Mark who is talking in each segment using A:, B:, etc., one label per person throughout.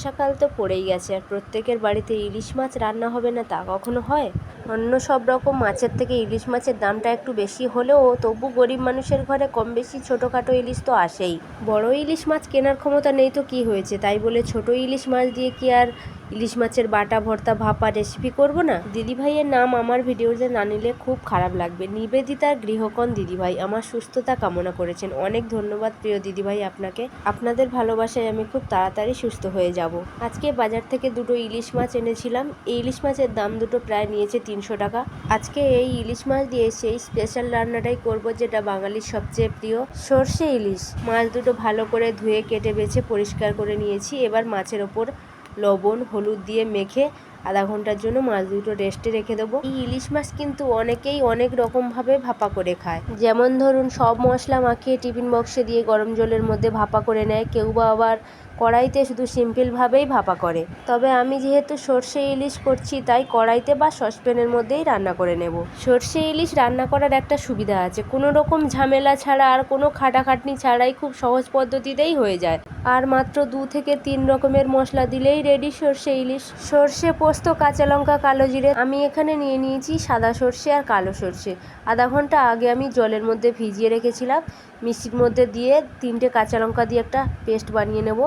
A: বর্ষাকাল তো পড়েই গেছে, আর প্রত্যেকের বাড়িতে ইলিশ মাছ রান্না হবে না তা কখনো হয়? অন্য সব রকম মাছের থেকে ইলিশ মাছের দামটা একটু বেশি হলেও তবু গরিব মানুষের ঘরে কম বেশি ছোটোখাটো ইলিশ তো আসেই। বড় ইলিশ মাছ কেনার ক্ষমতা নেই তো কি হয়েছে? তাই বলে ছোট ইলিশ মাছ দিয়ে কি আর ইলিশ মাছের বাটা, ভর্তা, ভাপা রেসিপি করব না? দিদিভাইয়ের নাম আমার ভিডিওতে না নিলে খুব খারাপ লাগবে। নিবেদিতার গৃহকোণ দিদিভাই, আমার সুস্থতা কামনা করেছেন। অনেক ধন্যবাদ প্রিয় দিদিভাই আপনাকে। আপনাদের ভালোবাসায় আমি খুব তাড়াতাড়ি সুস্থ হয়ে যাব। আজকে বাজার থেকে দুটো ইলিশ মাছ এনেছিলাম। এই ইলিশ মাছের দাম দুটো প্রায় নিয়েছে তিনশো টাকা। আজকে এই ইলিশ মাছ দিয়ে সেই স্পেশাল রান্নাটাই করব যেটা বাঙালির সবচেয়ে প্রিয় সর্ষে ইলিশ। মাছ দুটো ভালো করে ধুয়ে কেটে বেছে পরিষ্কার করে নিয়েছি। এবার মাছের ওপর লবণ, হলুদ দিয়ে মেখে আধা ঘণ্টার জন্য মাছ দুটো রেস্টে রেখে দেবো। এই ইলিশ মাছ কিন্তু অনেকেই অনেক রকমভাবে ভাপা করে খায়। যেমন ধরুন, সব মশলা মাখিয়ে টিফিন বক্সে দিয়ে গরম জলের মধ্যে ভাপা করে নেয়। কেউ বা আবার কড়াইতে শুধু সিম্পলভাবেই ভাপা করে। তবে আমি যেহেতু সর্ষে ইলিশ করছি, তাই কড়াইতে বা সসপ্যানের মধ্যেই রান্না করে নেব। সর্ষে ইলিশ রান্না করার একটা সুবিধা আছে। কোনো রকম ঝামেলা ছাড়া আর কোনো খাটাখাটনি ছাড়াই খুব সহজ পদ্ধতিতেই হয়ে যায়। আর মাত্র দু থেকে তিন রকমের মশলা দিলেই রেডি সর্ষে ইলিশ। সর্ষে পোস্ত, কাঁচা লঙ্কা, কালো জিরে আমি এখানে নিয়ে নিয়েছি সাদা সর্ষে আর কালো সর্ষে। আধা ঘণ্টা আগে আমি জলের মধ্যে ভিজিয়ে রেখেছিলাম। মিষ্টির মধ্যে দিয়ে তিনটে কাঁচা লঙ্কা দিয়ে একটা পেস্ট বানিয়ে নেব।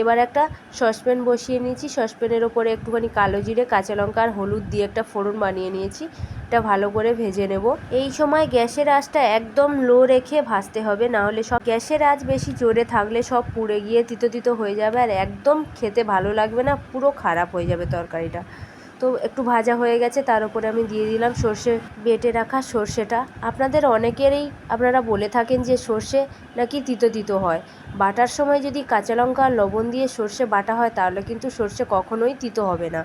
A: এবার একটা সসপ্যান বসিয়ে নিয়েছি। সসপ্যানের ওপরে একটুখানি কালো জিরে, কাঁচা লঙ্কা আর হলুদ দিয়ে একটা ফোড়ন বানিয়ে নিয়েছি। এটা ভালো করে ভেজে নেব। এই সময় গ্যাসের আঁচটা একদম লো রেখে ভাজতে হবে, না হলে সব গ্যাসের আঁচ বেশি জোরে থাকলে সব পুড়ে গিয়ে তিতো তিতো হয়ে যাবে আর একদম খেতে ভালো লাগবে না, পুরো খারাপ হয়ে যাবে তরকারিটা। তো একটু ভাজা হয়ে গেছে, তার উপরে আমি দিয়ে দিলাম সর্ষে বেটে রাখা সর্ষেটা। আপনাদের অনেকেরই আপনারা বলে থাকেন যে সর্ষে নাকি তিতো তিতো হয়। বাটার সময় যদি কাঁচা লঙ্কা লবণ দিয়ে সর্ষে বাটা হয়, তাহলে কিন্তু সর্ষে কখনোই তিতো হবে না।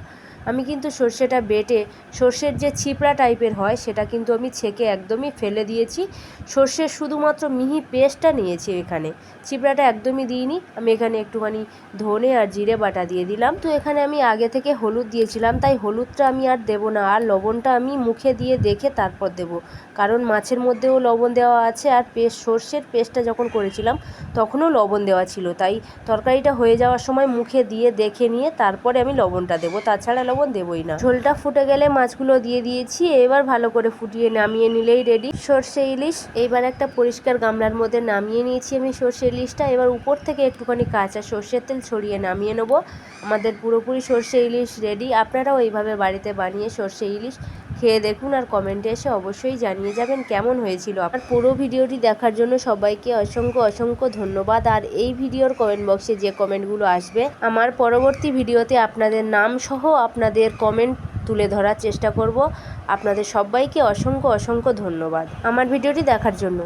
A: আমি কিন্তু সর্ষেটা বেটে, সর্ষের যে ছিপড়া টাইপের হয় সেটা কিন্তু আমি ছেঁকে একদমই ফেলে দিয়েছি। সর্ষের শুধুমাত্র মিহি পেস্টটা নিয়েছি এখানে। ছিপড়াটা একদমই দিইনি। আমি এখানে একটুখানি ধনে আর জিরে বাটা দিয়ে দিলাম। তো এখানে আমি আগে থেকে হলুদ দিয়েছিলাম, তাই হলুদটা আমি আর দেবো না। আর লবণটা আমি মুখে দিয়ে দেখে তারপর দেব। কারণ মাছের মধ্যেও লবণ দেওয়া আছে আর পেস্ট, সর্ষের পেস্টটা যখন করেছিলাম তখনও লবণ দেওয়া ছিল। তাই তরকারিটা হয়ে যাওয়ার সময় মুখে দিয়ে দেখে নিয়ে তারপরে আমি লবণটা দেবো। তাছাড়া লবণ দেবই না। ঝোলটা ফুটে গেলে মাছগুলো দিয়ে দিয়েছি, এবার ভালো করে ফুটিয়ে নামিয়ে নিলেই রেডি সর্ষে ইলিশ, এবার একটা পরিষ্কার গামলার মধ্যে নামিয়ে নিয়েছি আমি সর্ষে ইলিশটা। এবার উপর থেকে একটুখানি কাঁচা সর্ষের তেল ছড়িয়ে নামিয়ে নেব। আমাদের পুরোপুরি সর্ষে ইলিশ রেডি আপনারাও এইভাবে বাড়িতে বানিয়ে সর্ষে ইলিশ খেয়ে দেখুন আর কমেন্টে এসে অবশ্যই জানিয়ে যাবেন কেমন হয়েছিল। আর পুরো ভিডিওটি দেখার জন্য সবাইকে অসংখ্য অসংখ্য ধন্যবাদ। আর এই ভিডিওর কমেন্ট বক্সে যে কমেন্টগুলো আসবে, আমার পরবর্তী ভিডিওতে আপনাদের নাম সহ আপনাদের কমেন্ট তুলে ধরার চেষ্টা করব। আপনাদের সবাইকে অসংখ্য অসংখ্য ধন্যবাদ। আমার ভিডিওটি দেখার জন্য।